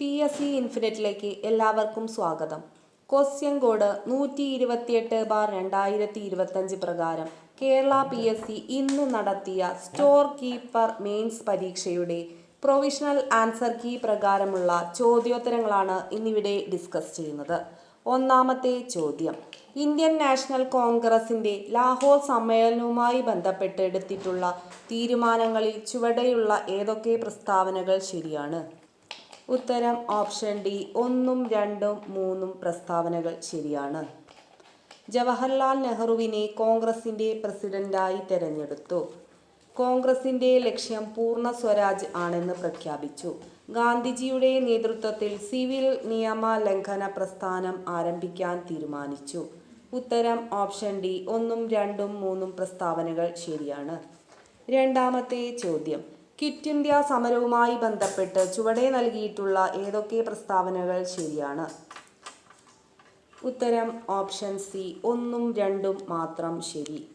P S C ഇൻഫിനിറ്റിലേക്ക് എല്ലാവർക്കും സ്വാഗതം. ക്വസ്റ്റ്യൻ കോഡ് നൂറ്റി ഇരുപത്തിയെട്ട് ബാർ രണ്ടായിരത്തി ഇരുപത്തഞ്ച് പ്രകാരം കേരള പി എസ് സി ഇന്ന് നടത്തിയ സ്റ്റോർ കീപ്പർ മെയിൻസ് പരീക്ഷയുടെ പ്രൊവിഷണൽ ആൻസർ കീ പ്രകാരമുള്ള ചോദ്യോത്തരങ്ങളാണ് ഇന്നിവിടെ ഡിസ്കസ് ചെയ്യുന്നത്. ഒന്നാമത്തെ ചോദ്യം. ഇന്ത്യൻ നാഷണൽ കോൺഗ്രസിന്റെ ലാഹോർ സമ്മേളനവുമായി ബന്ധപ്പെട്ട് എടുത്തിട്ടുള്ള തീരുമാനങ്ങളിൽ ചുവടെയുള്ള ഏതൊക്കെ പ്രസ്താവനകൾ ശരിയാണ്? ഉത്തരം ഓപ്ഷൻ ഡി ഒന്നും രണ്ടും മൂന്നും പ്രസ്താവനകൾ ശരിയാണ്. ജവഹർലാൽ നെഹ്റുവിനെ കോൺഗ്രസിന്റെ പ്രസിഡന്റായി തെരഞ്ഞെടുത്തു. കോൺഗ്രസിന്റെ ലക്ഷ്യം പൂർണ സ്വരാജ് ആണെന്ന് പ്രഖ്യാപിച്ചു. ഗാന്ധിജിയുടെ നേതൃത്വത്തിൽ സിവിൽ നിയമ ലംഘന പ്രസ്ഥാനം ആരംഭിക്കാൻ തീരുമാനിച്ചു. ഉത്തരം ഓപ്ഷൻ ഡി ഒന്നും രണ്ടും മൂന്നും പ്രസ്താവനകൾ ശരിയാണ്. രണ്ടാമത്തെ ചോദ്യം. ക്വിറ്റ് ഇന്ത്യ സമരവുമായി ബന്ധപ്പെട്ട് ചുവടെ നൽകിയിട്ടുള്ള ഏതൊക്കെ പ്രസ്താവനകൾ ശരിയാണ്? ഉത്തരം ഓപ്ഷൻ സി ഒന്നും രണ്ടും മാത്രം ശരി.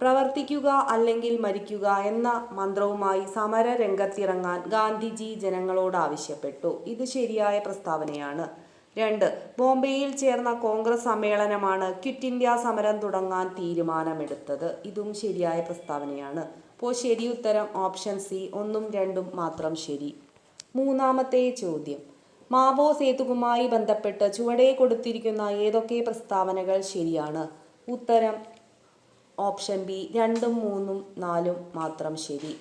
പ്രവർത്തിക്കുക അല്ലെങ്കിൽ മരിക്കുക എന്ന മന്ത്രവുമായി സമര രംഗത്തിറങ്ങാൻ ഗാന്ധിജി ജനങ്ങളോട് ആവശ്യപ്പെട്ടു. ഇത് ശരിയായ പ്രസ്താവനയാണ്. രണ്ട് ബോംബെയിൽ ചേർന്ന കോൺഗ്രസ് സമ്മേളനമാണ് ക്വിറ്റ് ഇന്ത്യ സമരം തുടങ്ങാൻ തീരുമാനമെടുത്തത്. ഇതും ശരിയായ പ്രസ്താവനയാണ്. അപ്പോൾ ശരി ഉത്തരം ഓപ്ഷൻ സി ഒന്നും രണ്ടും മാത്രം ശരി. മൂന്നാമത്തെ ചോദ്യം. മാവോ സേതുവുമായി ബന്ധപ്പെട്ട് ചുവടെ കൊടുത്തിരിക്കുന്ന ഏതൊക്കെ പ്രസ്താവനകൾ ശരിയാണ്? ഉത്തരം ഓപ്ഷൻ ബി രണ്ടും മൂന്നും നാലും മാത്രം ശരി.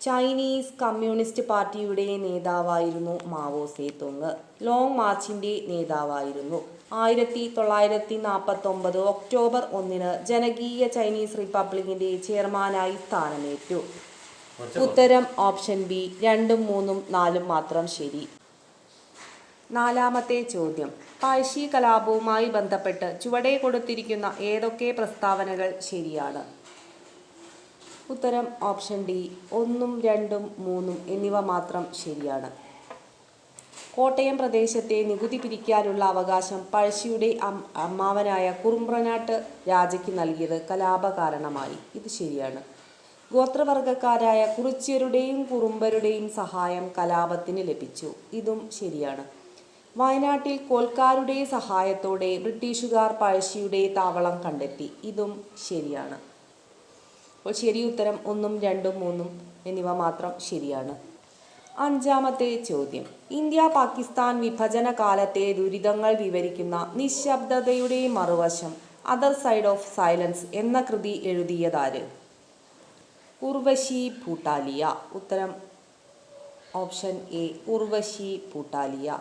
ചൈനീസ് കമ്മ്യൂണിസ്റ്റ് പാർട്ടിയുടെ നേതാവായിരുന്നു മാവോ സേതുങ്. ലോങ് മാർച്ചിന്റെ നേതാവായിരുന്നു. ആയിരത്തി തൊള്ളായിരത്തി നാൽപ്പത്തൊമ്പത് ഒക്ടോബർ ഒന്നിന് ജനകീയ ചൈനീസ് റിപ്പബ്ലിക്കിന്റെ ചെയർമാനായി സ്ഥാനമേറ്റു. ഉത്തരം ഓപ്ഷൻ ബി രണ്ടും മൂന്നും നാലും മാത്രം ശരി. നാലാമത്തെ ചോദ്യം. പഴശ്ശി കലാപവുമായി ബന്ധപ്പെട്ട് ചുവടെ കൊടുത്തിരിക്കുന്ന ഏതൊക്കെ പ്രസ്താവനകൾ ശരിയാണ്? ഉത്തരം ഓപ്ഷൻ ഡി ഒന്നും രണ്ടും മൂന്നും എന്നിവ മാത്രം ശരിയാണ്. കോട്ടയം പ്രദേശത്തെ നികുതി പിരിക്കാനുള്ള അവകാശം പഴശ്ശിയുടെ അമ്മാവനായ കുറുമ്പ്രനാട്ട് രാജയ്ക്ക് നൽകിയത് കലാപ കാരണമായി ഇത് ശരിയാണ്. ഗോത്രവർഗക്കാരായ കുറിച്യരുടെയും കുറുമ്പരുടെയും സഹായം കലാപത്തിന് ലഭിച്ചു. ഇതും ശരിയാണ്. വയനാട്ടിൽ കോൽക്കാരുടെ സഹായത്തോടെ ബ്രിട്ടീഷുകാർ പഴശ്ശിയുടെ താവളം കണ്ടെത്തി. ഇതും ശരിയാണ്. അപ്പോൾ ശരി ഉത്തരം ഒന്നും രണ്ടും മൂന്നും എന്നിവ മാത്രം ശരിയാണ്. അഞ്ചാമത്തെ ചോദ്യം. ഇന്ത്യ പാകിസ്ഥാൻ വിഭജന കാലത്തെ ദുരിതങ്ങൾ വിവരിക്കുന്ന നിശബ്ദതയുടെ മറുവശം അതർ സൈഡ് ഓഫ് സൈലൻസ് എന്ന കൃതി എഴുതിയതാര്? ഉർവശി ഭൂട്ടാലിയ. ഉത്തരം ഓപ്ഷൻ എ ഉർവശി ഭൂട്ടാലിയ.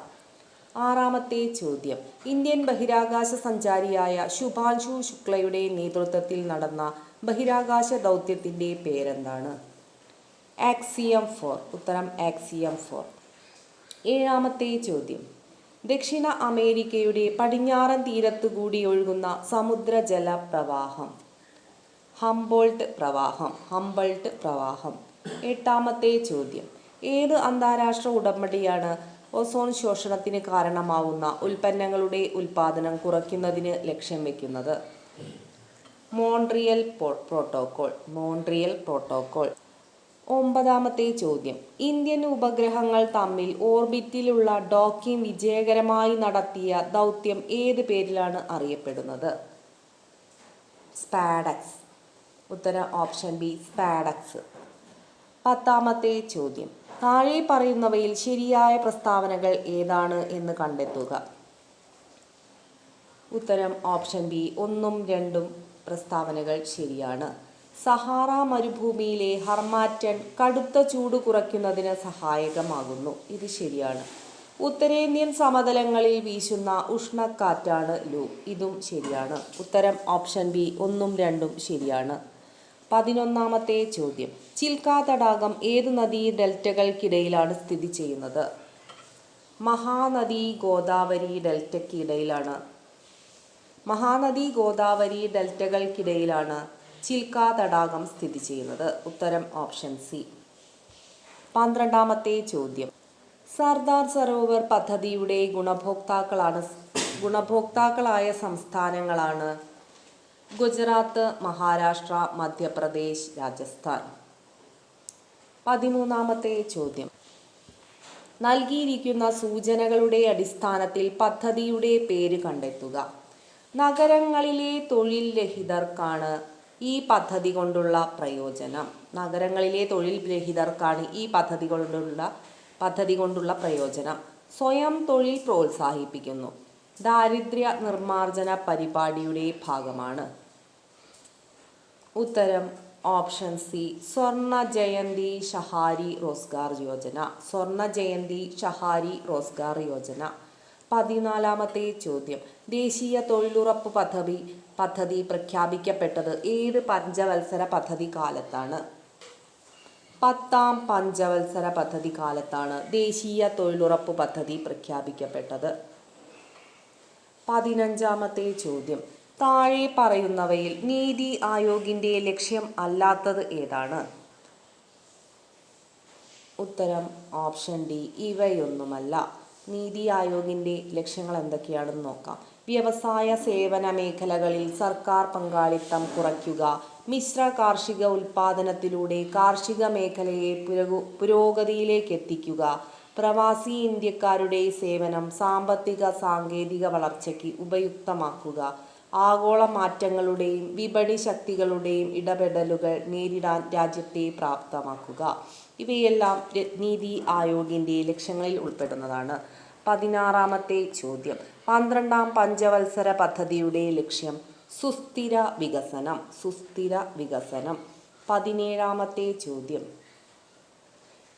ആറാമത്തെ ചോദ്യം. ഇന്ത്യൻ ബഹിരാകാശ സഞ്ചാരിയായ ശുഭാൻഷു ശുക്ലയുടെ നേതൃത്വത്തിൽ നടന്ന ബഹിരാകാശ ദൗത്യത്തിന്റെ പേരെന്താണ്? ആക്സിയം ഫോർ ഉത്തരം ആക്സിയം ഫോർ ഏഴാമത്തെ ചോദ്യം. ദക്ഷിണ അമേരിക്കയുടെ പടിഞ്ഞാറൻ തീരത്തുകൂടി ഒഴുകുന്ന സമുദ്രജല പ്രവാഹം. ഹംബോൾട്ട് പ്രവാഹം. ഹംബോൾട്ട് പ്രവാഹം. എട്ടാമത്തെ ചോദ്യം. ഏത് അന്താരാഷ്ട്ര ഉടമ്പടിയാണ് ഓസോൺ ശോഷണത്തിന് കാരണമാവുന്ന ഉൽപ്പന്നങ്ങളുടെ ഉൽപ്പാദനം കുറയ്ക്കുന്നതിന് ലക്ഷ്യം വെക്കുന്നത്? മോൺട്രിയൽ പ്രോട്ടോക്കോൾ മോൺട്രിയൽ പ്രോട്ടോകോൾ ഒമ്പതാമത്തെ ചോദ്യം. ഇന്ത്യൻ ഉപഗ്രഹങ്ങൾ തമ്മിൽ ഓർബിറ്റിലുള്ള ഡോക്കിംഗ് വിജയകരമായി നടത്തിയ ദൗത്യം ഏത് പേരിലാണ് അറിയപ്പെടുന്നത്? സ്പാഡക്സ്. ഉത്തര ഓപ്ഷൻ ബി സ്പാഡക്സ്. പത്താമത്തെ ചോദ്യം. താഴെ പറയുന്നവയിൽ ശരിയായ പ്രസ്താവനകൾ ഏതാണ് എന്ന് കണ്ടെത്തുക. ഉത്തരം ഓപ്ഷൻ ബി ഒന്നും രണ്ടും പ്രസ്താവനകൾ ശരിയാണ്. സഹാറ മരുഭൂമിയിലെ ഹർമാറ്റൻ കടുത്ത ചൂട് കുറയ്ക്കുന്നതിന് സഹായകമാകുന്നു. ഇത് ശരിയാണ്. ഉത്തരേന്ത്യൻ സമതലങ്ങളിൽ വീശുന്ന ഉഷ്ണക്കാറ്റാണ് ലൂ. ഇതും ശരിയാണ്. ഉത്തരം ഓപ്ഷൻ ബി ഒന്നും രണ്ടും ശരിയാണ്. പതിനൊന്നാമത്തെ ചോദ്യം. ചിൽക്കാ തടാകം ഏത് നദീ ഡെൽറ്റകൾക്കിടയിലാണ് സ്ഥിതി ചെയ്യുന്നത്? മഹാനദി ഗോദാവരി ഡെൽറ്റയ്ക്കിടയിലാണ് മഹാനദി ഗോദാവരി ഡെൽറ്റകൾക്കിടയിലാണ് ചിൽക്ക തടാകം സ്ഥിതി ചെയ്യുന്നത്. ഉത്തരം ഓപ്ഷൻ സി. പന്ത്രണ്ടാമത്തെ ചോദ്യം. സർദാർ സരോവർ പദ്ധതിയുടെ ഗുണഭോക്താക്കളാണ് ഗുണഭോക്താക്കളായ സംസ്ഥാനങ്ങളാണ് ഗുജറാത്ത് മഹാരാഷ്ട്ര മധ്യപ്രദേശ് രാജസ്ഥാൻ. പതിമൂന്നാമത്തെ ചോദ്യം. നൽകിയിരിക്കുന്ന സൂചനകളുടെ അടിസ്ഥാനത്തിൽ പദ്ധതിയുടെ പേര് കണ്ടെത്തുക. നഗരങ്ങളിലെ തൊഴിൽ രഹിതർക്കാണ് ഈ പദ്ധതി കൊണ്ടുള്ള പ്രയോജനം. നഗരങ്ങളിലെ തൊഴിൽ രഹിതർക്കാണ് ഈ പദ്ധതി കൊണ്ടുള്ള പദ്ധതി കൊണ്ടുള്ള പ്രയോജനം. സ്വയം തൊഴിൽ പ്രോത്സാഹിപ്പിക്കുന്നു. ദാരിദ്ര്യ നിർമാർജന പരിപാടിയുടെ ഭാഗമാണ്. ഉത്തരം ഓപ്ഷൻ സി സ്വർണ ജയന്തി ഷഹാരി റോസ്ഗാർ യോജന. സ്വർണ ജയന്തി ഷഹാരി റോസ്ഗാർ യോജന. പതിനാലാമത്തെ ചോദ്യം. ദേശീയ തൊഴിലുറപ്പ് പദ്ധതി പദ്ധതി പ്രഖ്യാപിക്കപ്പെട്ടത് ഏത് പഞ്ചവത്സര പദ്ധതി കാലത്താണ്? പത്താം പഞ്ചവത്സര പദ്ധതി കാലത്താണ് ദേശീയ തൊഴിലുറപ്പ് പദ്ധതി പ്രഖ്യാപിക്കപ്പെട്ടത്. പതിനഞ്ചാമത്തെ ചോദ്യം. താഴെ പറയുന്നവയിൽ നീതി ആയോഗിന്റെ ലക്ഷ്യം അല്ലാത്തത് ഏതാണ്? ഉത്തരം ഓപ്ഷൻ ഡി ഇവയൊന്നുമല്ല. നീതി ആയോഗിന്റെ ലക്ഷ്യങ്ങൾ എന്തൊക്കെയാണെന്ന് നോക്കാം. വ്യവസായ സേവന മേഖലകളിൽ സർക്കാർ പങ്കാളിത്തം കുറയ്ക്കുക മിശ്ര കാർഷിക ഉൽപാദനത്തിലൂടെ കാർഷിക മേഖലയെ പുരോഗതിയിലേക്ക് എത്തിക്കുക പ്രവാസി ഇന്ത്യക്കാരുടെ സേവനം സാമ്പത്തിക സാങ്കേതിക വളർച്ചയ്ക്ക് ഉപയുക്തമാക്കുക ആഗോള മാറ്റങ്ങളുടെയും വിപണി ശക്തികളുടെയും ഇടപെടലുകൾ നേരിടാൻ രാജ്യത്തെ പ്രാപ്തമാക്കുക. ഇവയെല്ലാം നീതി ആയോഗിന്റെ ലക്ഷ്യങ്ങളിൽ ഉൾപ്പെടുന്നതാണ്. പതിനാറാമത്തെ ചോദ്യം. പന്ത്രണ്ടാം പഞ്ചവത്സര പദ്ധതിയുടെ ലക്ഷ്യം സുസ്ഥിര വികസനം. സുസ്ഥിര വികസനം. പതിനേഴാമത്തെ ചോദ്യം.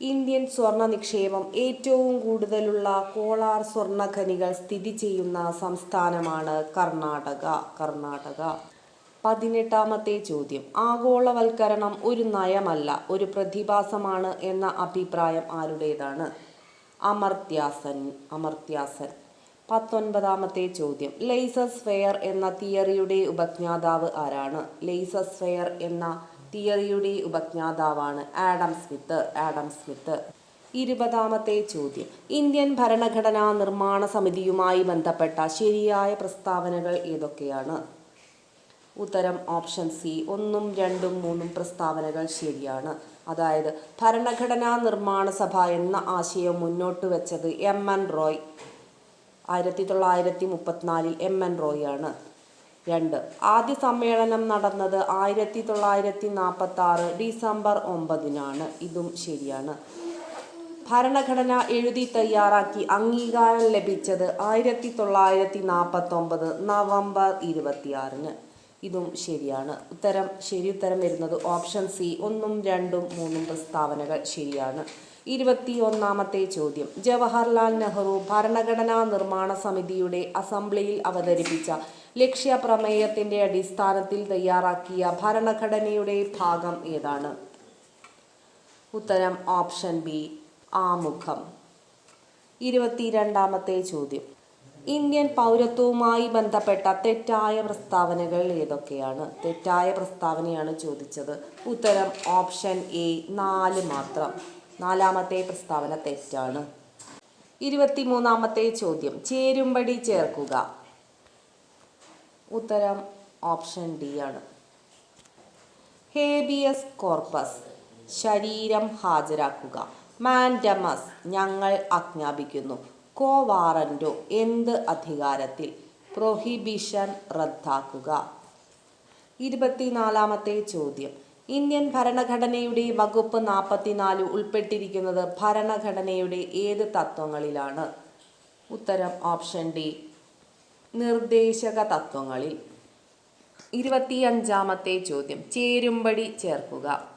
ഇന്ത്യൻ സ്വർണ നിക്ഷേപം ഏറ്റവും കൂടുതലുള്ള കോളാർ സ്വർണ ഖനികൾ സ്ഥിതി ചെയ്യുന്ന സംസ്ഥാനമാണ് കർണാടക. കർണാടക. പതിനെട്ടാമത്തെ ചോദ്യം. ആഗോളവൽക്കരണം ഒരു നയമല്ല ഒരു പ്രതിഭാസമാണ് എന്ന അഭിപ്രായം ആരുടേതാണ്? അമർത്യാസൻ അമർത്യാസൻ. പത്തൊൻപതാമത്തെ ചോദ്യം. ലേസസ് ഫെയർ എന്ന തിയറിയുടെ ഉപജ്ഞാതാവ് ആരാണ്? ലേസസ് ഫെയർ എന്ന തിയറിയുടെ ഉപജ്ഞാതാവാണ് ആഡം സ്മിത്ത് ആഡം സ്മിത്ത്. ഇരുപതാമത്തെ ചോദ്യം. ഇന്ത്യൻ ഭരണഘടനാ നിർമ്മാണ സമിതിയുമായി ബന്ധപ്പെട്ട ശരിയായ പ്രസ്താവനകൾ ഏതൊക്കെയാണ്? ഉത്തരം ഓപ്ഷൻ സി. ഒന്നും രണ്ടും മൂന്നും പ്രസ്താവനകൾ ശരിയാണ്. അതായത് ഭരണഘടനാ നിർമ്മാണ സഭ എന്ന ആശയം മുന്നോട്ട് വെച്ചത് എം എൻ റോയ്. ആയിരത്തി തൊള്ളായിരത്തി മുപ്പത്തിനാലിൽ എം എൻ റോയ് ആണ് രണ്ട് ആദ്യ സമ്മേളനം നടന്നത് ആയിരത്തി തൊള്ളായിരത്തി നാൽപ്പത്തി ആറ് ഡിസംബർ ഒമ്പതിനാണ്. ഇതും ശരിയാണ്. ഭരണഘടന എഴുതി തയ്യാറാക്കി അംഗീകാരം ലഭിച്ചത് ആയിരത്തി തൊള്ളായിരത്തി നാൽപ്പത്തി ഒമ്പത് നവംബർ ഇരുപത്തിയാറിന്. ഇതും ശരിയാണ്. ഉത്തരം ശരി ഉത്തരം വരുന്നത് ഓപ്ഷൻ സി ഒന്നും രണ്ടും മൂന്നും പ്രസ്താവനകൾ ശരിയാണ്. ഇരുപത്തി ഒന്നാമത്തെ ചോദ്യം. ജവഹർലാൽ നെഹ്റു ഭരണഘടനാ നിർമ്മാണ സമിതിയുടെ അസംബ്ലിയിൽ അവതരിപ്പിച്ച ലക്ഷ്യപ്രമേയത്തിന്റെ അടിസ്ഥാനത്തിൽ തയ്യാറാക്കിയ ഭരണഘടനയുടെ ഭാഗം ഏതാണ്? ഉത്തരം ഓപ്ഷൻ ബി ആമുഖം. ഇരുപത്തിരണ്ടാമത്തെ ചോദ്യം. ഇന്ത്യൻ പൗരത്വവുമായി ബന്ധപ്പെട്ട തെറ്റായ പ്രസ്താവനകൾ ഏതൊക്കെയാണ്? തെറ്റായ പ്രസ്താവനയാണ് ചോദിച്ചത്. ഉത്തരം ഓപ്ഷൻ എ നാല് മാത്രം. നാലാമത്തെ പ്രസ്താവന തെറ്റാണ്. ഇരുപത്തിമൂന്നാമത്തെ ചോദ്യം. ചേരുംപടി ചേർക്കുക. ഉത്തരം ഓപ്ഷൻ ഡി ആണ്. Habeas corpus. ശരീരം ഹാജരാക്കുക. മാൻഡമസ് ഞങ്ങൾ ആജ്ഞാപിക്കുന്നു. കോ വാറന്റോ എന്ത് അധികാരത്തിൽ? പ്രൊഹിബിഷൻ റദ്ദാക്കുക. ഇരുപത്തിനാലാമത്തെ ചോദ്യം. ഇന്ത്യൻ ഭരണഘടനയുടെ വകുപ്പ് നാൽപ്പത്തിനാല് ഉൾപ്പെട്ടിരിക്കുന്നത് ഭരണഘടനയുടെ ഏത് തത്വങ്ങളിലാണ്? ഉത്തരം ഓപ്ഷൻ ഡി. നിർദ്ദേശക തത്വങ്ങളിൽ. ഇരുപത്തിയഞ്ചാമത്തെ ചോദ്യം. ചേരുംപടി ചേർക്കുക.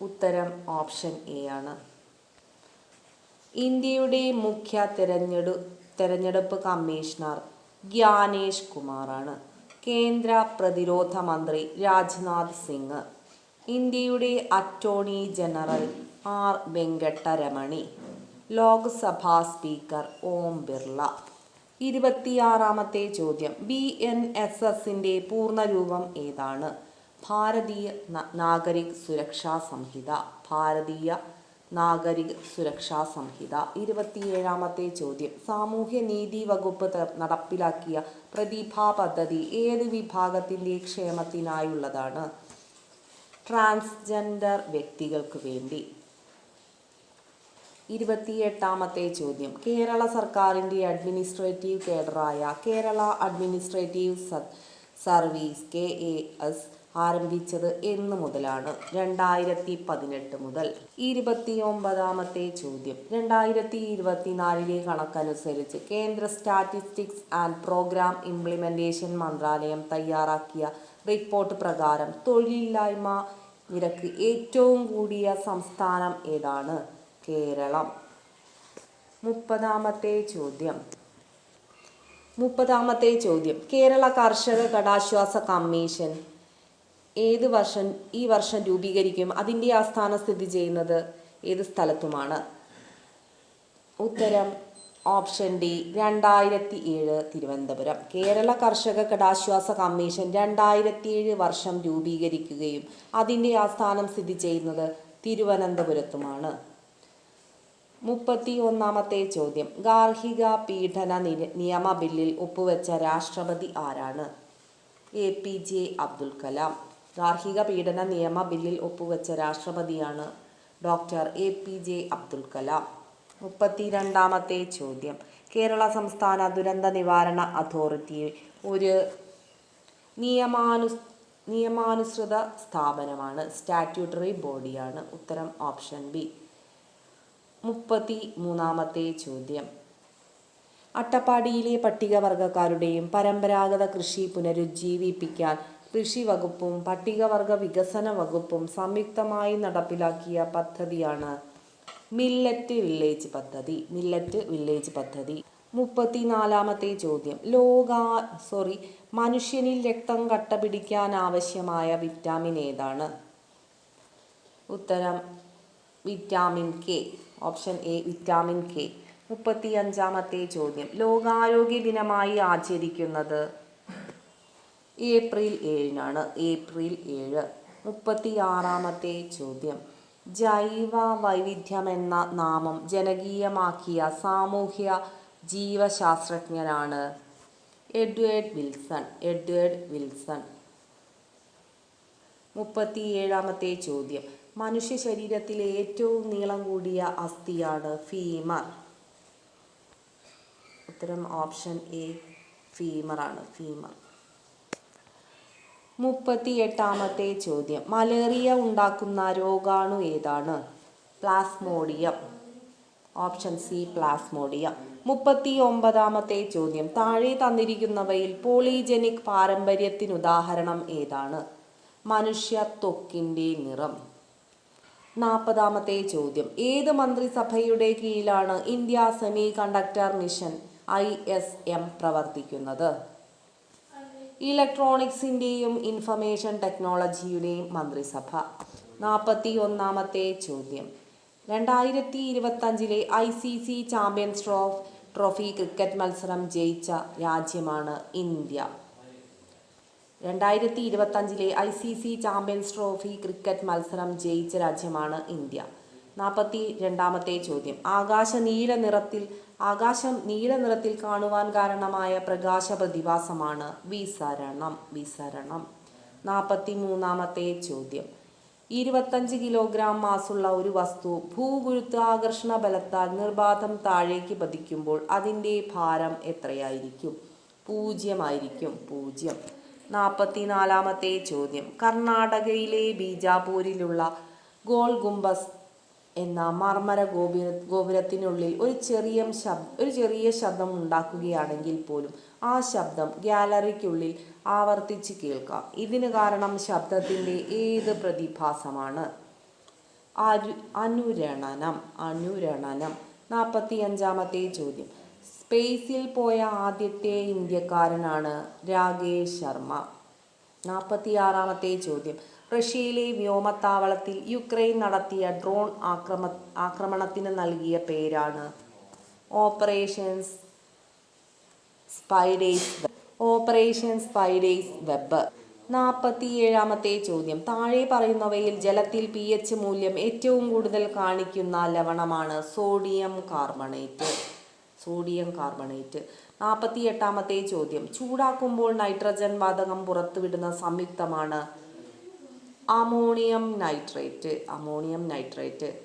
ഉത്തരം ഓപ്ഷൻ എ ആണ്. ഇന്ത്യയുടെ മുഖ്യ തെരഞ്ഞെടു തെരഞ്ഞെടുപ്പ് കമ്മീഷണർ ഗ്യാനേഷ് കുമാറാണ്. കേന്ദ്ര പ്രതിരോധ മന്ത്രി രാജ്നാഥ് സിംഗ് ഇന്ത്യയുടെ attorney general R Venkataramani Lok Sabha speaker Om Birla. ഇരുപത്തിയാറാമത്തെ ചോദ്യം. ബി എൻ എസ് എസിന്റെ പൂർണരൂപം ഏതാണ്? ഭാരതീയ നാഗരിക് സുരക്ഷാ സംഹിത ഭാരതീയ നാഗരിക് സുരക്ഷാ സംഹിത. ഇരുപത്തിയേഴാമത്തെ ചോദ്യം. സാമൂഹ്യ നീതി വകുപ്പ് നടപ്പിലാക്കിയ പ്രതിഭാ പദ്ധതി ഏത് വിഭാഗത്തിന്റെ ക്ഷേമത്തിനായുള്ളതാണ്? ട്രാൻസ്ജെൻഡർ വ്യക്തികൾക്ക് വേണ്ടി. ഇരുപത്തിയെട്ടാമത്തെ ചോദ്യം. കേരള സർക്കാരിന്റെ administrative കേഡറായ Kerala administrative service K A S ആരംഭിച്ചത് എന്ന് മുതലാണ്. രണ്ടായിരത്തി പതിനെട്ട് മുതൽ ഇരുപത്തിയൊമ്പതാമത്തെ ചോദ്യം. രണ്ടായിരത്തി ഇരുപത്തിനാലിലെ കണക്കനുസരിച്ച് കേന്ദ്ര സ്റ്റാറ്റിസ്റ്റിക്സ് ആൻഡ് പ്രോഗ്രാം ഇംപ്ലിമെന്റേഷൻ മന്ത്രാലയം തയ്യാറാക്കിയ റിപ്പോർട്ട് പ്രകാരം തൊഴിലില്ലായ്മ നിരക്ക് ഏറ്റവും കൂടിയ സംസ്ഥാനം ഏതാണ്? കേരളം. മുപ്പതാമത്തെ ചോദ്യം. മുപ്പതാമത്തെ ചോദ്യം. കേരള കർഷക കടാശ്വാസ കമ്മീഷൻ ഏത് വർഷം ഈ വർഷം രൂപീകരിക്കും? അതിന്റെ ആസ്ഥാനം സ്ഥിതി ചെയ്യുന്നത് ഏത് സ്ഥലത്തുമാണ്? ഉത്തരം ഓപ്ഷൻ ഡി രണ്ടായിരത്തി ഏഴ് തിരുവനന്തപുരം. കേരള കർഷക കടാശ്വാസ കമ്മീഷൻ രണ്ടായിരത്തി ഏഴ് വർഷം രൂപീകരിക്കുകയും അതിന്റെ ആസ്ഥാനം സ്ഥിതി ചെയ്യുന്നത് തിരുവനന്തപുരത്തുമാണ്. മുപ്പത്തി ഒന്നാമത്തെ ചോദ്യം. ഗാർഹിക പീഡന നിയമ ബില്ലിൽ ഒപ്പുവെച്ച രാഷ്ട്രപതി ആരാണ്? A P J Abdul Kalam. ഗാർഹിക പീഡന നിയമ ബില്ലിൽ ഒപ്പുവെച്ച രാഷ്ട്രപതിയാണ് doctor A P J Abdul Kalam. മുപ്പത്തിരണ്ടാമത്തെ ചോദ്യം. കേരള സംസ്ഥാന ദുരന്ത നിവാരണ അതോറിറ്റി ഒരു നിയമാനു നിയമാനുസൃത സ്ഥാപനമാണ്. സ്റ്റാറ്റ്യൂട്ടറി ബോഡിയാണ്. ഉത്തരം ഓപ്ഷൻ ബി. മുപ്പത്തി മൂന്നാമത്തെ ചോദ്യം. അട്ടപ്പാടിയിലെ പട്ടികവർഗക്കാരുടെയും പരമ്പരാഗത കൃഷി പുനരുജ്ജീവിപ്പിക്കാൻ കൃഷി വകുപ്പും പട്ടികവർഗ വികസന വകുപ്പും സംയുക്തമായി നടപ്പിലാക്കിയ പദ്ധതിയാണ് മില്ലറ്റ് വില്ലേജ് പദ്ധതി. മില്ലറ്റ് വില്ലേജ് പദ്ധതി. മുപ്പത്തിനാലാമത്തെ ചോദ്യം. ലോക സോറി മനുഷ്യനിൽ രക്തം കട്ട പിടിക്കാൻ ആവശ്യമായ വിറ്റാമിൻ ഏതാണ്? ഉത്തരം vitamin K option A vitamin K മുപ്പത്തി അഞ്ചാമത്തെ ചോദ്യം. ലോകാരോഗ്യ ദിനമായി ആചരിക്കുന്നത് ഏപ്രിൽ ഏഴിനാണ്. ഏപ്രിൽ ഏഴ് മുപ്പത്തി ആറാമത്തെ ചോദ്യം. ജൈവ വൈവിധ്യം എന്ന നാമം ജനകീയമാക്കിയ സാമൂഹ്യ ജീവശാസ്ത്രജ്ഞനാണ് എഡ്വേർഡ് വിൽസൺ. Edward Wilson. മുപ്പത്തിയേഴാമത്തെ ചോദ്യം. മനുഷ്യ ശരീരത്തിലെ ഏറ്റവും നീളം കൂടിയ അസ്ഥിയാണ് ഫീമർ. ഉത്തരം ഓപ്ഷൻ എ ഫീമറാണ്. ഫീമർ. മുപ്പത്തി എട്ടാമത്തെ ചോദ്യം. മലേറിയ ഉണ്ടാക്കുന്ന രോഗാണു ഏതാണ്? പ്ലാസ്മോഡിയം. Option C plasmodium. മുപ്പത്തി ഒമ്പതാമത്തെ ചോദ്യം. താഴെ തന്നിരിക്കുന്നവയിൽ പോളിജനിക് പാരമ്പര്യത്തിനുദാഹരണം ഏതാണ്? മനുഷ്യ ത്വക്കിന്റെ നിറം. നാൽപ്പതാമത്തെ ചോദ്യം. ഏത് മന്ത്രിസഭയുടെ കീഴിലാണ് India semiconductor mission I S M പ്രവർത്തിക്കുന്നത്? ഇലക്ട്രോണിക്സിന്റെയും ഇൻഫർമേഷൻ ടെക്നോളജിയുടെയും മന്ത്രിസഭ. നാൽപ്പത്തി ഒന്നാമത്തെ ചോദ്യം. രണ്ടായിരത്തി ഇരുപത്തഞ്ചിലെ I C C champions trophy trophy cricket മത്സരം ജയിച്ച രാജ്യമാണ് ഇന്ത്യ. രണ്ടായിരത്തി ഇരുപത്തഞ്ചിലെ I C C champions trophy cricket മത്സരം ജയിച്ച രാജ്യമാണ് ഇന്ത്യ. നാൽപ്പത്തി രണ്ടാമത്തെ ചോദ്യം. ആകാശ നീല നിറത്തിൽ ആകാശം നീല നിറത്തിൽ കാണുവാൻ കാരണമായ പ്രകാശ പ്രതിഭാസമാണ് വിസരണം. വിസരണം. നാൽപ്പത്തി മൂന്നാമത്തെ ചോദ്യം. ഇരുപത്തഞ്ച് കിലോഗ്രാം മാസുള്ള ഒരു വസ്തു ഭൂഗുരുത്വാകർഷണ ബലത്താൽ നിർബാധം താഴേക്ക് പതിക്കുമ്പോൾ അതിന്റെ ഭാരം എത്രയായിരിക്കും? പൂജ്യമായിരിക്കും. പൂജ്യം. നാൽപ്പത്തിനാലാമത്തെ ചോദ്യം. കർണാടകയിലെ ബീജാപൂരിലുള്ള ഗോൾ ഗുംബസ് എന്ന മർമര ഗോപുര ഗോപുരത്തിനുള്ളിൽ ഒരു ചെറിയ ശബ് ഒരു ചെറിയ ശബ്ദം ഉണ്ടാക്കുകയാണെങ്കിൽ പോലും ആ ശബ്ദം ഗ്യാലറിക്കുള്ളിൽ ആവർത്തിച്ച് കേൾക്കാം. ഇതിന് കാരണം ശബ്ദത്തിന്റെ ഏത് പ്രതിഭാസമാണ്? അരു അനുരണനം അനുരണനം. നാൽപ്പത്തി അഞ്ചാമത്തെ ചോദ്യം. സ്പേസിൽ പോയ ആദ്യത്തെ ഇന്ത്യക്കാരനാണ് രാകേഷ് ശർമ്മ. നാൽപ്പത്തി ആറാമത്തെ ചോദ്യം. റഷ്യയിലെ വ്യോമത്താവളത്തിൽ യുക്രൈൻ നടത്തിയ ഡ്രോൺ ആക്രമ ആക്രമണത്തിന് നൽകിയ പേരാണ് operations spider's operation spider's web. നാൽപ്പത്തി ഏഴാമത്തെ ചോദ്യം. താഴെ പറയുന്നവയിൽ ജലത്തിൽ പി എച്ച് മൂല്യം ഏറ്റവും കൂടുതൽ കാണിക്കുന്ന ലവണമാണ് സോഡിയം കാർബണേറ്റ്. Sodium carbonate. നാൽപ്പത്തി എട്ടാമത്തെ ചോദ്യം. ചൂടാക്കുമ്പോൾ നൈട്രജൻ വാതകം പുറത്തുവിടുന്ന സംയുക്തമാണ് അമോണിയം നൈട്രേറ്റ് അമോണിയം നൈട്രേറ്റ്.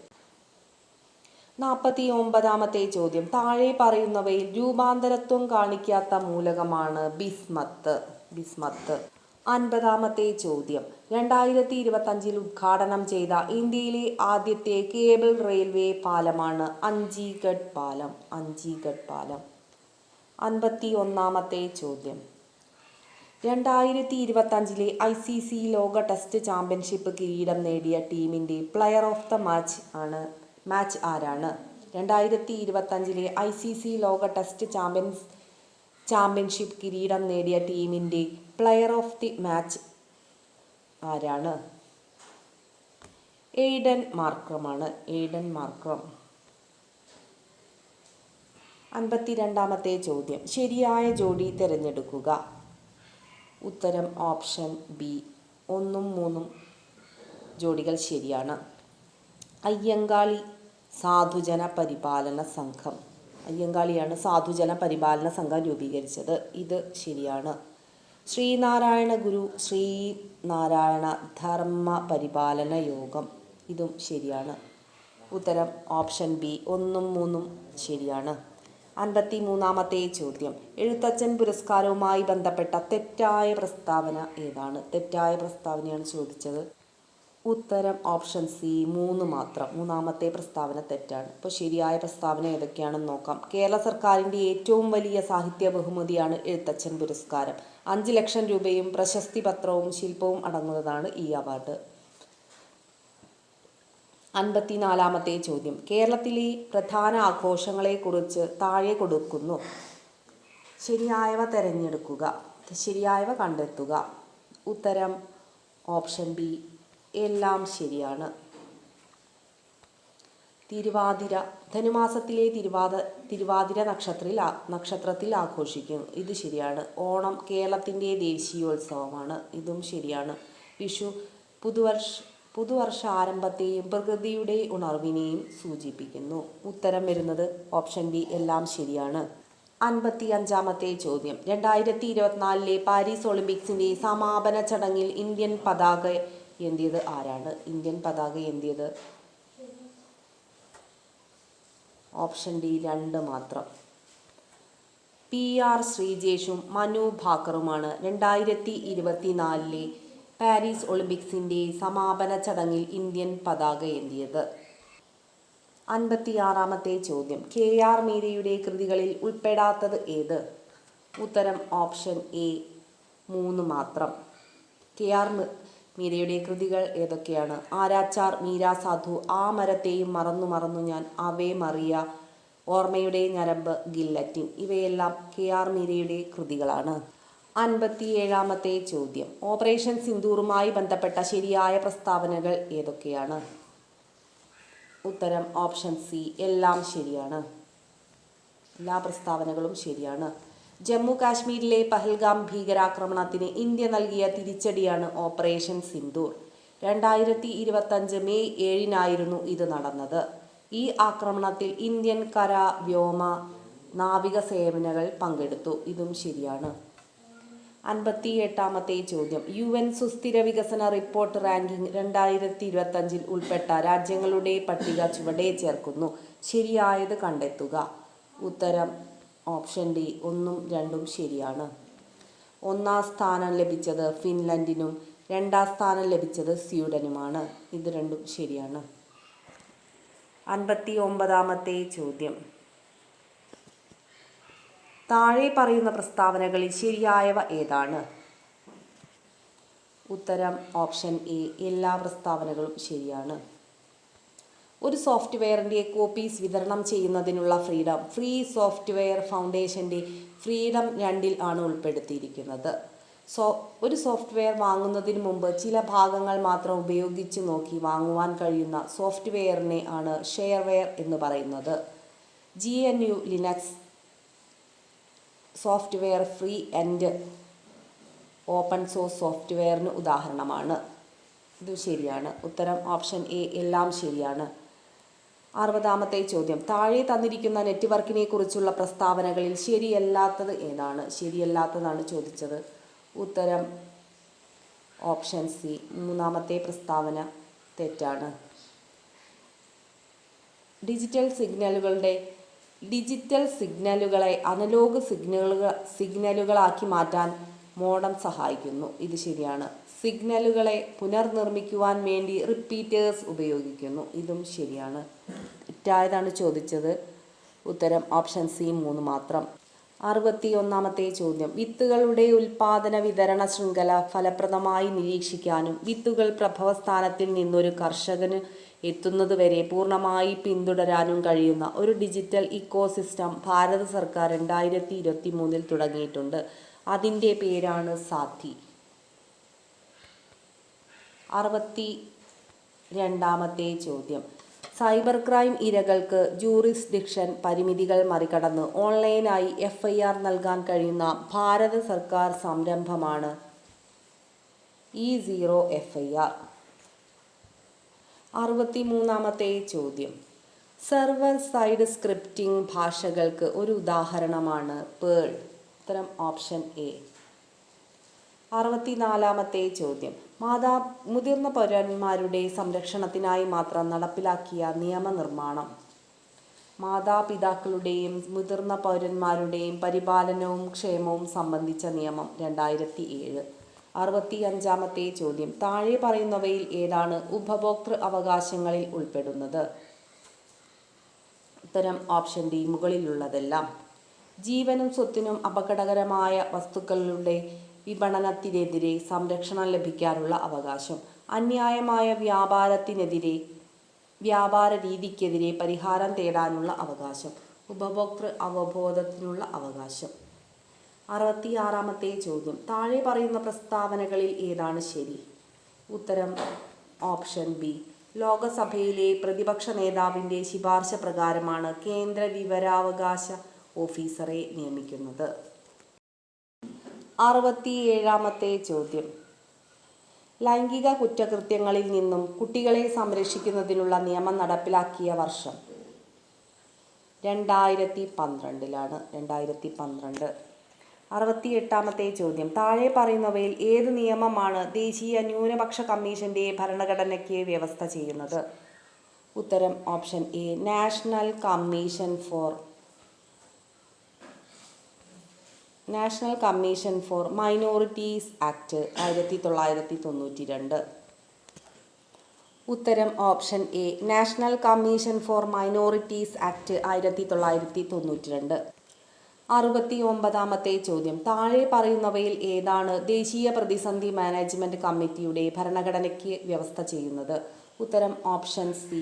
നാൽപ്പത്തി ഒമ്പതാമത്തെ ചോദ്യം. താഴെ പറയുന്നവയിൽ രൂപാന്തരത്വം കാണിക്കാത്ത മൂലകമാണ് ബിസ്മത്ത്. ബിസ്മത്ത്. അൻപതാമത്തെ ചോദ്യം. രണ്ടായിരത്തി ഇരുപത്തഞ്ചിൽ ഉദ്ഘാടനം ചെയ്ത ഇന്ത്യയിലെ ആദ്യത്തെ കേബിൾ റെയിൽവേ പാലമാണ് അഞ്ചീഗഡ് പാലം. അഞ്ചീഗഡ് പാലം. അൻപത്തി ഒന്നാമത്തെ ചോദ്യം. രണ്ടായിരത്തി ഇരുപത്തഞ്ചിലെ ഐ സി സി ലോക ടെസ്റ്റ് ചാമ്പ്യൻഷിപ്പ് കിരീടം നേടിയ ടീമിന്റെ പ്ലെയർ ഓഫ് ദ മാച്ച് ആണ് മാച്ച് ആരാണ്? രണ്ടായിരത്തി ഇരുപത്തഞ്ചിലെ ഐ സി സി ലോക ടെസ്റ്റ് ചാമ്പ്യൻസ് ചാമ്പ്യൻഷിപ്പ് കിരീടം നേടിയ ടീമിന്റെ പ്ലെയർ ഓഫ് ദി മാച്ച് ആരാണ്? എയ്ഡൻ മാർക്രമാണ് എയ്ഡൻ മാർക്രം. അൻപത്തിരണ്ടാമത്തെ ചോദ്യം. ശരിയായ ജോഡി തിരഞ്ഞെടുക്കുക. ഉത്തരം ഓപ്ഷൻ ബി. ഒന്നും മൂന്നും ജോഡികൾ ശരിയാണ്. അയ്യങ്കാളി സാധുജന പരിപാലന സംഘം. അയ്യങ്കാളിയാണ് സാധുജന പരിപാലന സംഘം രൂപീകരിച്ചത്. ഇത് ശരിയാണ്. ശ്രീനാരായണ ഗുരു ശ്രീനാരായണ ധർമ്മ പരിപാലന യോഗം. ഇതും ശരിയാണ്. ഉത്തരം ഓപ്ഷൻ ബി. ഒന്നും മൂന്നും ശരിയാണ്. അൻപത്തി മൂന്നാമത്തെ ചോദ്യം. എഴുത്തച്ഛൻ പുരസ്കാരവുമായി ബന്ധപ്പെട്ട തെറ്റായ പ്രസ്താവന ഏതാണ്? തെറ്റായ പ്രസ്താവനയാണ് ചോദിച്ചത്. ഉത്തരം ഓപ്ഷൻ സി മൂന്ന് മാത്രം. മൂന്നാമത്തെ പ്രസ്താവന തെറ്റാണ്. ഇപ്പോൾ ശരിയായ പ്രസ്താവന ഏതൊക്കെയാണെന്ന് നോക്കാം. കേരള സർക്കാരിന്റെ ഏറ്റവും വലിയ സാഹിത്യ ബഹുമതിയാണ് എഴുത്തച്ഛൻ പുരസ്കാരം. അഞ്ച് ലക്ഷം രൂപയും പ്രശസ്തി പത്രവും ശില്പവും അടങ്ങുന്നതാണ് ഈ അവാർഡ്. അൻപത്തിനാലാമത്തെ ചോദ്യം. കേരളത്തിലെ പ്രധാന ആഘോഷങ്ങളെക്കുറിച്ച് താഴെ കൊടുക്കുന്നു. ശരിയായവ തിരഞ്ഞെടുക്കുക. ശരിയായവ കണ്ടെത്തുക. ഉത്തരം ഓപ്ഷൻ ബി എല്ലാം ശരിയാണ്. തിരുവാതിര ധനുമാസത്തിലെ തിരുവാത തിരുവാതിര നക്ഷത്രത്തിൽ നക്ഷത്രത്തിൽ ആഘോഷിക്കും. ഇത് ശരിയാണ്. ഓണം കേരളത്തിന്റെ ദേശീയോത്സവമാണ്. ഇതും ശരിയാണ്. വിഷു പുതുവർഷ പുതുവർഷ ആരംഭത്തെയും പ്രകൃതിയുടെ ഉണർവിനെയും സൂചിപ്പിക്കുന്നു. ഉത്തരം വരുന്നത് ഓപ്ഷൻ ബി എല്ലാം ശരിയാണ്. അൻപത്തി അഞ്ചാമത്തെ ചോദ്യം. രണ്ടായിരത്തി ഇരുപത്തിനാലിലെ പാരീസ് ഒളിമ്പിക്സിന്റെ സമാപന ചടങ്ങിൽ ഇന്ത്യൻ പതാക എന്തിയത് ആരാണ്? ഇന്ത്യൻ പതാക എന്തിയത് ഓപ്ഷൻ ഡി രണ്ട് മാത്രം. പി ആർ ശ്രീജേഷും മനു ഭാക്കറുമാണ് രണ്ടായിരത്തി ഇരുപത്തിനാലിലെ പാരീസ് ഒളിമ്പിക്സിന്റെ സമാപന ചടങ്ങിൽ ഇന്ത്യൻ പതാക ഏന്തിയത്. അൻപത്തിയാറാമത്തെ ചോദ്യം. കെ ആർ മീരയുടെ കൃതികളിൽ ഉൾപ്പെടാത്തത് ഏത്? ഉത്തരം ഓപ്ഷൻ എ മൂന്ന് മാത്രം. കെ ആർ മീരയുടെ കൃതികൾ ഏതൊക്കെയാണ്? ആരാച്ചാർ മീര സാധു ആ മരത്തെയും മറന്നു മറന്നു ഞാൻ അവേ മറിയ ഓർമ്മയുടെ ഞരമ്പ് ഗില്ലറ്റിൻ. ഇവയെല്ലാം കെ ആർ മീരയുടെ കൃതികളാണ്. അൻപത്തിയേഴാമത്തെ ചോദ്യം. ഓപ്പറേഷൻ സിന്ദൂറുമായി ബന്ധപ്പെട്ട ശരിയായ പ്രസ്താവനകൾ ഏതൊക്കെയാണ്? ഉത്തരം ഓപ്ഷൻ സി എല്ലാം ശരിയാണ്. എല്ലാ പ്രസ്താവനകളും ശരിയാണ്. ജമ്മു കാശ്മീരിലെ പഹൽഗാം ഭീകരാക്രമണത്തിന് ഇന്ത്യ നൽകിയ തിരിച്ചടിയാണ് ഓപ്പറേഷൻ സിന്ദൂർ. രണ്ടായിരത്തി ഇരുപത്തഞ്ച് മെയ് ഏഴിനായിരുന്നു ഇത് നടന്നത്. ഈ ആക്രമണത്തിൽ ഇന്ത്യൻ കര വ്യോമ നാവിക സേവനകൾ പങ്കെടുത്തു. ഇതും ശരിയാണ്. അൻപത്തി എട്ടാമത്തെ ചോദ്യം. യു എൻ സുസ്ഥിര വികസന റിപ്പോർട്ട് റാങ്കിംഗ് രണ്ടായിരത്തി ഇരുപത്തഞ്ചിൽ ഉൾപ്പെട്ട രാജ്യങ്ങളുടെ പട്ടിക ചുവടെ ചേർക്കുന്നു. ശരിയായത് കണ്ടെത്തുക. ഉത്തരം ഓപ്ഷൻ ഡി ഒന്നും രണ്ടും ശരിയാണ്. ഒന്നാം സ്ഥാനം ലഭിച്ചത് ഫിൻലൻഡിനും രണ്ടാം സ്ഥാനം ലഭിച്ചത് സ്വീഡനുമാണ്. ഇത് രണ്ടും ശരിയാണ്. അൻപത്തി ഒമ്പതാമത്തെ ചോദ്യം. താഴെ പറയുന്ന പ്രസ്താവനകളിൽ ശരിയായവ ഏതാണ്? ഉത്തരം ഓപ്ഷൻ എ എല്ലാ പ്രസ്താവനകളും ശരിയാണ്. ഒരു സോഫ്റ്റ്വെയറിന്റെ കോപ്പീസ് വിതരണം ചെയ്യുന്നതിനുള്ള ഫ്രീഡം ഫ്രീ സോഫ്റ്റ്വെയർ ഫൗണ്ടേഷന്റെ ഫ്രീഡം രണ്ടിൽ ആണ് ഉൾപ്പെടുത്തിയിരിക്കുന്നത്. സോ ഒരു സോഫ്റ്റ്വെയർ വാങ്ങുന്നതിന് മുമ്പ് ചില ഭാഗങ്ങൾ മാത്രം ഉപയോഗിച്ച് നോക്കി വാങ്ങുവാൻ കഴിയുന്ന സോഫ്റ്റ്വെയറിനെ ആണ് ഷെയർവെയർ എന്ന് പറയുന്നത്. G N U Linux software free and open source സോഫ്റ്റ്വെയറിന് ഉദാഹരണമാണ്. ഇത് ശരിയാണ്. ഉത്തരം ഓപ്ഷൻ എ എല്ലാം ശരിയാണ്. അറുപതാമത്തെ ചോദ്യം. താഴെ തന്നിരിക്കുന്ന നെറ്റ്വർക്കിനെ കുറിച്ചുള്ള പ്രസ്താവനകളിൽ ശരിയല്ലാത്തത് ഏതാണ്? ശരിയല്ലാത്തതാണ് ചോദിച്ചത്. ഉത്തരം ഓപ്ഷൻ സി. മൂന്നാമത്തെ പ്രസ്താവന തെറ്റാണ്. ഡിജിറ്റൽ സിഗ്നലുകളുടെ ഡിജിറ്റൽ സിഗ്നലുകളെ അനലോഗ് സിഗ്നലുകൾ സിഗ്നലുകളാക്കി മാറ്റാൻ മോഡം സഹായിക്കുന്നു. ഇത് ശരിയാണ്. സിഗ്നലുകളെ പുനർനിർമ്മിക്കുവാൻ വേണ്ടി റിപ്പീറ്റേഴ്സ് ഉപയോഗിക്കുന്നു. ഇതും ശരിയാണ്. തെറ്റായതാണ് ചോദിച്ചത്. ഉത്തരം ഓപ്ഷൻ സി മൂന്ന് മാത്രം. അറുപത്തി ഒന്നാമത്തെ ചോദ്യം. വിത്തുകളുടെ ഉൽപാദന വിതരണ ശൃംഖല ഫലപ്രദമായി നിരീക്ഷിക്കാനും വിത്തുകൾ പ്രഭവസ്ഥാനത്തിൽ നിന്നൊരു കർഷകന് എത്തുന്നതുവരെ പൂർണമായി പിന്തുടരാനും കഴിയുന്ന ഒരു ഡിജിറ്റൽ ഇക്കോസിസ്റ്റം ഭാരത സർക്കാർ രണ്ടായിരത്തി ഇരുപത്തി മൂന്നിൽ തുടങ്ങിയിട്ടുണ്ട്. അതിന്റെ പേരാണ് സാത്തി അറുപത്തി രണ്ടാമത്തെ ചോദ്യം. സൈബർ ക്രൈം ഇരകൾക്ക് ജൂറിസ്ഡിക്ഷൻ പരിമിതികൾ മറികടന്ന് ഓൺലൈനായി എഫ് ഐ ആർ നൽകാൻ കഴിയുന്ന ഭാരത സർക്കാർ സംരംഭമാണ് e zero F I R അറുപത്തി മൂന്നാമത്തെ ചോദ്യം. സെർവർ സൈഡ് സ്ക്രിപ്റ്റിംഗ് ഭാഷകൾക്ക് ഒരു ഉദാഹരണമാണ് പേൾ ഉത്തരം ഓപ്ഷൻ എ അറുപത്തിനാലാമത്തെ ചോദ്യം. മാതാ മുതിർന്ന പൗരന്മാരുടെ സംരക്ഷണത്തിനായി മാത്രം നടപ്പിലാക്കിയ നിയമനിർമ്മാണം. മാതാപിതാക്കളുടെയും മുതിർന്ന പൗരന്മാരുടെയും പരിപാലനവും ക്ഷേമവും സംബന്ധിച്ച നിയമം രണ്ടായിരത്തി ഏഴ് അറുപത്തി അഞ്ചാമത്തെ ചോദ്യം. താഴെ പറയുന്നവയിൽ ഏതാണ് ഉപഭോക്തൃ അവകാശങ്ങളിൽ ഉൾപ്പെടുന്നത്? ഉത്തരം ഓപ്ഷൻ ഡി മുകളിലുള്ളതെല്ലാം. ജീവനും സ്വത്തിനും അപകടകരമായ വസ്തുക്കളുടെ വിപണനത്തിനെതിരെ സംരക്ഷണം ലഭിക്കാനുള്ള അവകാശം. അന്യായമായ വ്യാപാരത്തിനെതിരെ വ്യാപാര രീതിക്കെതിരെ പരിഹാരം തേടാനുള്ള അവകാശം. ഉപഭോക്തൃ അവബോധത്തിനുള്ള അവകാശം. അറുപത്തിയാറാമത്തെ ചോദ്യം. താഴെ പറയുന്ന പ്രസ്താവനകളിൽ ഏതാണ് ശരി? ഉത്തരം ഓപ്ഷൻ ബി. ലോകസഭയിലെ പ്രതിപക്ഷ നേതാവിന്റെ ശിപാർശ പ്രകാരമാണ് കേന്ദ്ര വിവരാവകാശ ഓഫീസറെ നിയമിക്കുന്നത്. അറുപത്തിയേഴാമത്തെ ചോദ്യം. ലൈംഗിക കുറ്റകൃത്യങ്ങളിൽ നിന്നും കുട്ടികളെ സംരക്ഷിക്കുന്നതിനുള്ള നിയമം നടപ്പിലാക്കിയ വർഷം രണ്ടായിരത്തി പന്ത്രണ്ടിലാണ് രണ്ടായിരത്തി പന്ത്രണ്ട് അറുപത്തി എട്ടാമത്തെ ചോദ്യം. താഴെ പറയുന്നവയിൽ ഏത് നിയമമാണ് ദേശീയ ന്യൂനപക്ഷ കമ്മീഷന്റെ ഭരണഘടനയ്ക്ക് വ്യവസ്ഥ ചെയ്യുന്നത്? ഉത്തരം option A national commission for national commission for minorities act ആയിരത്തി തൊള്ളായിരത്തി തൊണ്ണൂറ്റി രണ്ട് ഉത്തരം option A national commission for minorities act ആയിരത്തി തൊള്ളായിരത്തി തൊണ്ണൂറ്റി രണ്ട് അറുപത്തി ഒമ്പതാമത്തെ ചോദ്യം. താഴെ പറയുന്നവയിൽ ഏതാണ് ദേശീയ പ്രതിസന്ധി മാനേജ്മെന്റ് കമ്മിറ്റിയുടെ ഭരണഘടനയ്ക്ക് വ്യവസ്ഥ ചെയ്യുന്നത്? ഉത്തരം ഓപ്ഷൻ സി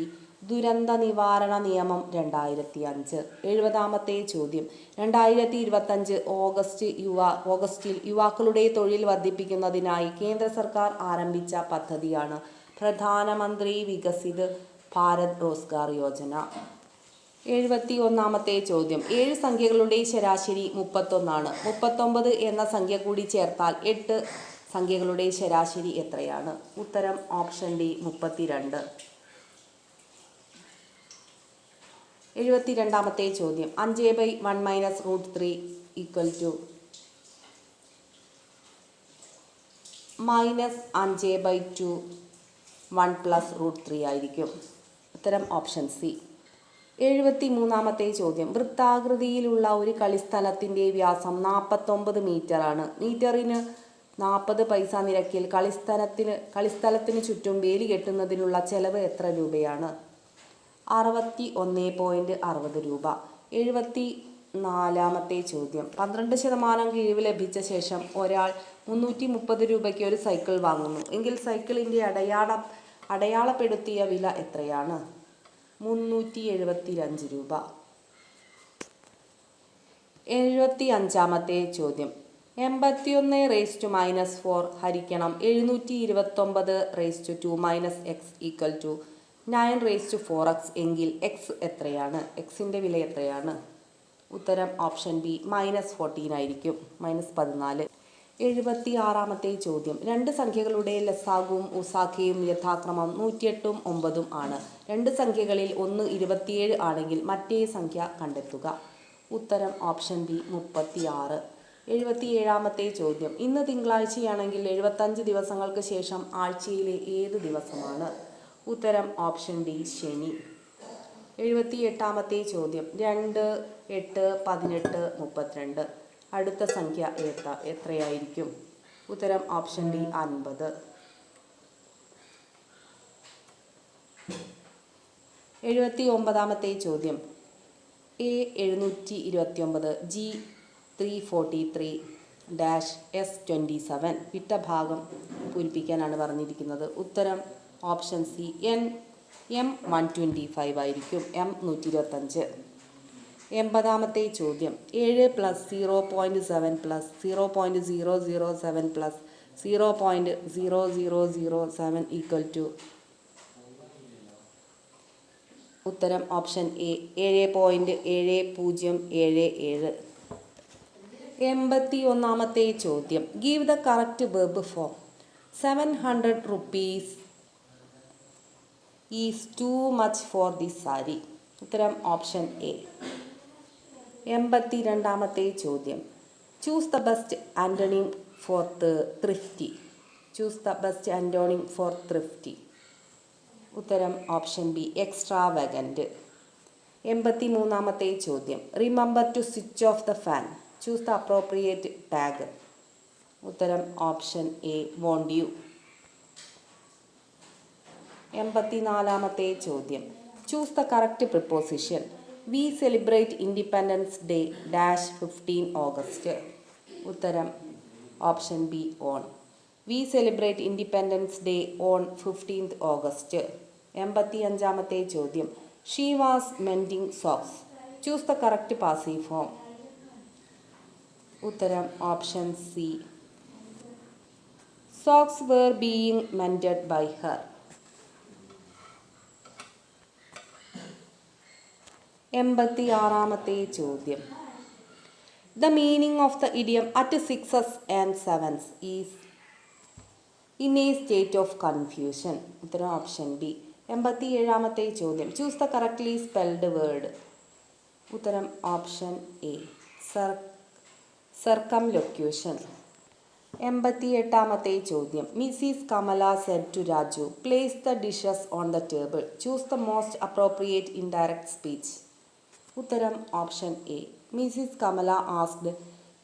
ദുരന്ത നിവാരണ നിയമം രണ്ടായിരത്തി അഞ്ച് എഴുപതാമത്തെ ചോദ്യം. രണ്ടായിരത്തി ഇരുപത്തഞ്ച് ഓഗസ്റ്റ് യുവ ഓഗസ്റ്റിൽ യുവാക്കളുടെ തൊഴിൽ വർദ്ധിപ്പിക്കുന്നതിനായി കേന്ദ്ര സർക്കാർ ആരംഭിച്ച പദ്ധതിയാണ് പ്രധാനമന്ത്രി വികസിത് ഭാരത് റോസ്ഗാർ യോജന. എഴുപത്തി ഒന്നാമത്തെ ചോദ്യം. ഏഴ് സംഖ്യകളുടെ ശരാശരി മുപ്പത്തൊന്നാണ്. മുപ്പത്തൊമ്പത് എന്ന സംഖ്യ കൂടി ചേർത്താൽ എട്ട് സംഖ്യകളുടെ ശരാശരി എത്രയാണ്? ഉത്തരം ഓപ്ഷൻ ഡി മുപ്പത്തിരണ്ട്. എഴുപത്തി രണ്ടാമത്തെ ചോദ്യം. അഞ്ച് by one minus root three equal to minus അഞ്ച് by two one plus root three ആയിരിക്കും. ഉത്തരം ഓപ്ഷൻ സി. എഴുപത്തി മൂന്നാമത്തെ ചോദ്യം. വൃത്താകൃതിയിലുള്ള ഒരു കളിസ്ഥലത്തിന്റെ വ്യാസം നാൽപ്പത്തൊമ്പത് മീറ്ററാണ്. മീറ്ററിന് നാൽപ്പത് പൈസ നിരക്കിൽ കളിസ്ഥലത്തിന് കളിസ്ഥലത്തിന് ചുറ്റും വേലി കെട്ടുന്നതിനുള്ള ചെലവ് എത്ര രൂപയാണ്? അറുപത്തി ഒന്ന് പോയിന്റ് അറുപത് രൂപ. എഴുപത്തി നാലാമത്തെ ചോദ്യം. പന്ത്രണ്ട് ശതമാനം കിഴിവ് ലഭിച്ച ശേഷം ഒരാൾ മുന്നൂറ്റി മുപ്പത് രൂപയ്ക്ക് ഒരു സൈക്കിൾ വാങ്ങുന്നു. എങ്കിൽ സൈക്കിളിന്റെ അടയാളം അടയാളപ്പെടുത്തിയ വില എത്രയാണ്? മുന്നൂറ്റി എഴുപത്തി അഞ്ച് രൂപ. എഴുപത്തി അഞ്ചാമത്തെ ചോദ്യം. എൺപത്തിയൊന്ന് റേസ് ടു മൈനസ് ഫോർ ഹരിക്കണം എഴുന്നൂറ്റി ഇരുപത്തൊമ്പത് raise to two minus x equal to nine raise to four x എങ്കിൽ എക്സ് എത്രയാണ്? എക്സിന്റെ വില എത്രയാണ്? ഉത്തരം ഓപ്ഷൻ ബി മൈനസ് ഫോർട്ടീൻ ആയിരിക്കും. മൈനസ് പതിനാല്. എഴുപത്തി ആറാമത്തെ ചോദ്യം. രണ്ട് സംഖ്യകളുടെ ലസാഗും ഉസാഖയും യഥാക്രമം നൂറ്റിയെട്ടും ഒമ്പതും ആണ്. രണ്ട് സംഖ്യകളിൽ ഒന്ന് ഇരുപത്തിയേഴ് ആണെങ്കിൽ മറ്റേ സംഖ്യ കണ്ടെത്തുക. ഉത്തരം ഓപ്ഷൻ ബി മുപ്പത്തിയാറ്. എഴുപത്തിയേഴാമത്തെ ചോദ്യം. ഇന്ന് തിങ്കളാഴ്ചയാണെങ്കിൽ എഴുപത്തഞ്ച് ദിവസങ്ങൾക്ക് ശേഷം ആഴ്ചയിലെ ഏത് ദിവസമാണ്? ഉത്തരം ഓപ്ഷൻ ഡി ശനി. എഴുപത്തി എട്ടാമത്തെ ചോദ്യം. രണ്ട് എട്ട് പതിനെട്ട് മുപ്പത്തിരണ്ട്. അടുത്ത സംഖ്യ എത്ര എത്രയായിരിക്കും? ഉത്തരം ഓപ്ഷൻ ഡി അൻപത്. എഴുപത്തി ഒമ്പതാമത്തെ ചോദ്യം. എ എഴുന്നൂറ്റി ഇരുപത്തി ഒമ്പത് G three forty three dash S twenty seven. വിട്ട ഭാഗം പൂരിപ്പിക്കാനാണ് പറഞ്ഞിരിക്കുന്നത്. ഉത്തരം option C N. M one twenty five ആയിരിക്കും. എം നൂറ്റി ഇരുപത്തഞ്ച് എൺപതാമത്തെ ചോദ്യം. ഏഴ് plus zero point seven plus zero point zero zero seven plus zero point zero zero zero seven equal to ഉത്തരം ഓപ്ഷൻ എ ഏഴ് പോയിന്റ് ഏഴ് പൂജ്യം ഏഴ് ഏഴ്. എൺപത്തി ഒന്നാമത്തെ ചോദ്യം. Give the correct verb form seven hundred rupees is too much for the sari ഉത്തരം ഓപ്ഷൻ എ എൺപത്തി രണ്ടാമത്തെ ചോദ്യം choose the best antonym for thrifty choose the best antonym for thrifty ഉത്തരം ഓപ്ഷൻ ബി എക്സ്ട്രാ വെഗന്റ് എൺപത്തി മൂന്നാമത്തെ ചോദ്യം. Remember to switch off the fan choose the appropriate tag ഉത്തരം option A won't you എൺപത്തി നാലാമത്തെ ചോദ്യം. Choose the correct preposition we celebrate Independence Day dash fifteen August ഉത്തരം option B on we celebrate Independence Day on fifteenth August എൺപത്തി അഞ്ചാമത്തെ ചോദ്യം. She was mending socks choose the correct passive form ഉത്തരം option C socks were being mended by her എൺപത്തി ആറാമത്തെ ചോദ്യം. The meaning of the idiom at sixes and sevens is in a state of confusion ഉത്തരം option D എൺപത്തി ഏഴാമത്തെ ചോദ്യം. Choose the correctly spelled word ഉത്തരം option A sir circumlocution എൺപത്തി എട്ടാമത്തെ ചോദ്യം. Mrs Kamala said to Raju place the dishes on the table choose the most appropriate indirect speech ഉത്തരം option A Mrs Kamala asked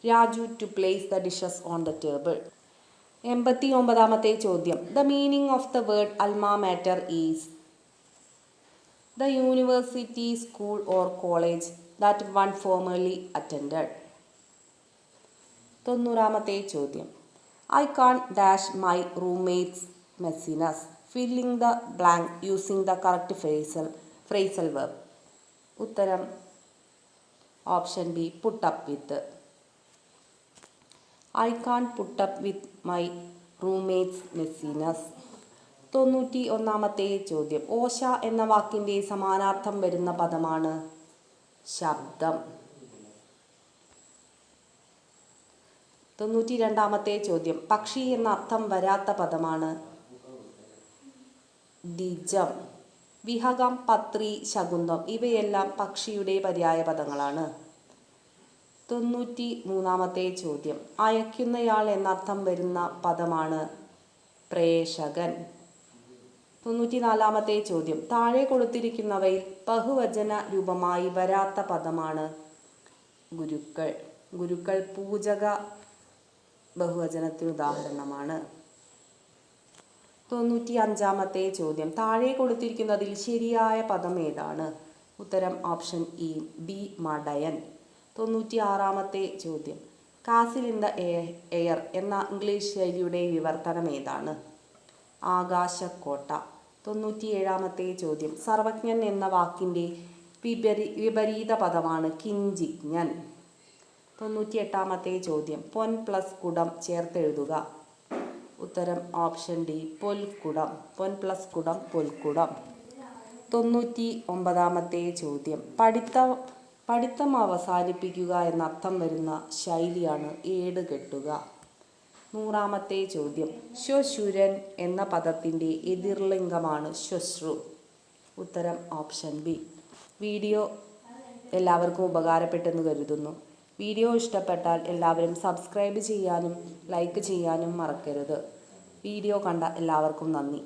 Raju to place the dishes on the table എൺപത്തി ഒമ്പതാമത്തെ ചോദ്യം. The meaning of the word alma mater is the university school or college that one formerly attend തൊണ്ണൂറാമത്തെ ചോദ്യം. I can't dash my roommate's messiness filling the blank using the correct phrasal phrasal verb ഉത്തരം option B put up with I can't put up with my roommate's messiness തൊണ്ണൂറ്റി ഒന്നാമത്തെ ചോദ്യം. ഓശ എന്ന വാക്കിന്റെ സമാനാർത്ഥം വരുന്ന പദമാണ് ശബ്ദം. തൊണ്ണൂറ്റി രണ്ടാമത്തെ ചോദ്യം. പക്ഷി എന്ന അർത്ഥം വരാത്ത പദമാണ് ദ്വിജം. വിഹകം പത്രി ശകുന്തം ഇവയെല്ലാം പക്ഷിയുടെ പര്യായ പദങ്ങളാണ് തൊണ്ണൂറ്റി മൂന്നാമത്തെ ചോദ്യം. അയക്കുന്നയാൾ എന്നർത്ഥം വരുന്ന പദമാണ് പ്രേഷകൻ തൊണ്ണൂറ്റി നാലാമത്തെ ചോദ്യം. താഴെ കൊടുത്തിരിക്കുന്നവയിൽ ബഹുവചന രൂപമായി വരാത്ത പദമാണ് ഗുരുക്കൾ. ഗുരുക്കൾ പൂജക ബഹുവചനത്തിന് ഉദാഹരണമാണ്. തൊണ്ണൂറ്റി അഞ്ചാമത്തെ ചോദ്യം. താഴെ കൊടുത്തിരിക്കുന്നതിൽ ശരിയായ പദം ഏതാണ്? ഉത്തരം ഓപ്ഷൻ ഇ ബി മടയൻ. തൊണ്ണൂറ്റി ആറാമത്തെ ചോദ്യം. കാസിൽ ഇൻ ദ എയർ എന്ന ഇംഗ്ലീഷ് ശൈലിയുടെ വിവർത്തനം ഏതാണ്? ആകാശക്കോട്ട. തൊണ്ണൂറ്റി ഏഴാമത്തെ ചോദ്യം. സർവജ്ഞൻ എന്ന വാക്കിന്റെ വിപരീ വിപരീത പദമാണ് കിഞ്ചിജ്ഞൻ. തൊണ്ണൂറ്റി എട്ടാമത്തെ ചോദ്യം. പൊൻ പ്ലസ് കുടം ചേർത്തെഴുതുക. ഉത്തരം ഓപ്ഷൻ ഡി പൊൽക്കുടം. പൊൻ പ്ലസ് കുടം പൊൽക്കുടം. തൊണ്ണൂറ്റി ഒമ്പതാമത്തെ ചോദ്യം. പഠിത്ത പഠിത്തം അവസാനിപ്പിക്കുക എന്നർത്ഥം വരുന്ന ശൈലിയാണ് ഏട് കെട്ടുക നൂറാമത്തെ ചോദ്യം. ശ്വശുരൻ എന്ന പദത്തിന്റെ എതിർലിംഗമാണ് ശ്വശ്രു. ഉത്തരം ഓപ്ഷൻ ബി. വീഡിയോ എല്ലാവർക്കും ഉപകാരപ്പെട്ടെന്ന് കരുതുന്നു. വീഡിയോ ഇഷ്ടപ്പെട്ടാൽ എല്ലാവരും സബ്സ്ക്രൈബ് ചെയ്യാനും ലൈക്ക് ചെയ്യാനും മറക്കരുത്. വീഡിയോ കണ്ട എല്ലാവർക്കും നന്ദി.